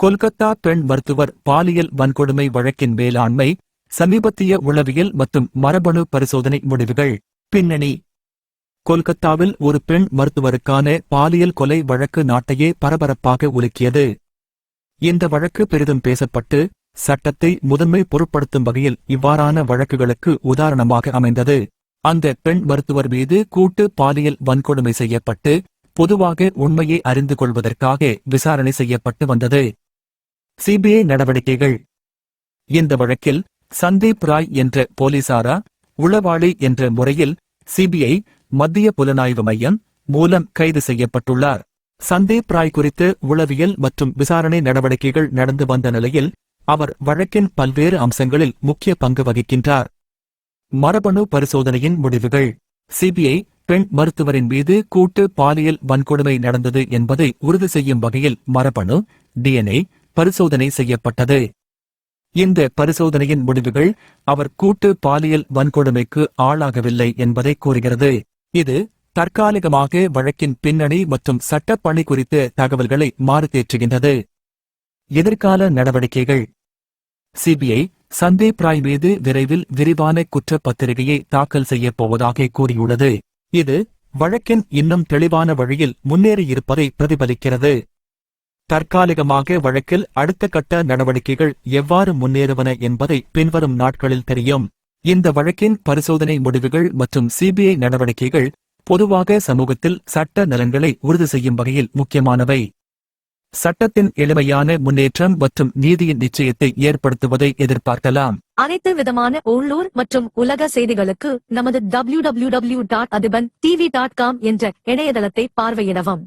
கொல்கத்தா பெண் மருத்துவர் பாலியல் வன்கொடுமை வழக்கின் மேலாண்மை சமீபத்திய உளவியல் மற்றும் மரபணு பரிசோதனை முடிவுகள் பின்னணி. கொல்கத்தாவில் ஒரு பெண் மருத்துவருக்கான பாலியல் கொலை வழக்கு நாட்டையே பரபரப்பாக உலுக்கியது. இந்த வழக்கு பெரிதும் பேசப்பட்டு சட்டத்தை முதன்மை பொருட்படுத்தும் வகையில் இவ்வாறான வழக்குகளுக்கு உதாரணமாக அமைந்தது. அந்த பெண் மருத்துவர் மீது கூட்டு பாலியல் வன்கொடுமை செய்யப்பட்டு பொதுவாக உண்மையை அறிந்து கொள்வதற்காக விசாரணை செய்யப்பட்டு வந்தது. சிபிஐ நடவடிக்கைகள். இந்த வழக்கில் சந்தீப் ராய் என்ற போலீசாரா உளவாளி என்ற முறையில் சிபிஐ மத்திய புலனாய்வு மையம் மூலம் கைது செய்யப்பட்டுள்ளார். சந்தீப் ராய் குறித்து உளவியல் மற்றும் விசாரணை நடவடிக்கைகள் நடந்து வந்த நிலையில் அவர் வழக்கின் பல்வேறு அம்சங்களில் முக்கிய பங்கு வகிக்கின்றார். மரபணு பரிசோதனையின் முடிவுகள். சிபிஐ பெண் மருத்துவரின் மீது கூட்டு பாலியல் வன்கொடுமை நடந்தது என்பதை உறுதி செய்யும் வகையில் மரபணு டிஎன்ஏ பரிசோதனை செய்யப்பட்டது. இந்த பரிசோதனையின் முடிவுகள் அவர் கூட்டு பாலியல் வன்கொடுமைக்கு ஆளாகவில்லை என்பதை கூறுகிறது. இது தற்காலிகமாக வழக்கின் பின்னணி மற்றும் சட்டப்பணி குறித்த தகவல்களை மாறுதேற்றுகின்றது. எதிர்கால நடவடிக்கைகள். சிபிஐ சந்தீப் ராய் மீது விரைவில் விரிவான குற்றப்பத்திரிகையை தாக்கல் செய்யப் போவதாக கூறியுள்ளது. இது வழக்கின் இன்னும் தெளிவான வழியில் முன்னேறியிருப்பதை பிரதிபலிக்கிறது. தற்காலிகமாக வழக்கில் அடுத்த கட்ட நடவடிக்கைகள் எவ்வாறு முன்னேறுவன என்பதை பின்வரும் நாட்களில் தெரியும். இந்த வழக்கின் பரிசோதனை முடிவுகள் மற்றும் சிபிஐ நடவடிக்கைகள் பொதுவாக சமூகத்தில் சட்ட நலன்களை உறுதி செய்யும் வகையில் முக்கியமானவை. சட்டத்தின் எளிமையான முன்னேற்றம் மற்றும் நீதியின் நிச்சயத்தை ஏற்படுத்துவதை எதிர்பார்க்கலாம். அனைத்து விதமான உள்ளூர் மற்றும் உலக செய்திகளுக்கு நமது W W W dot Athiban TV dot com என்ற இணையதளத்தை பார்வையிடவும்.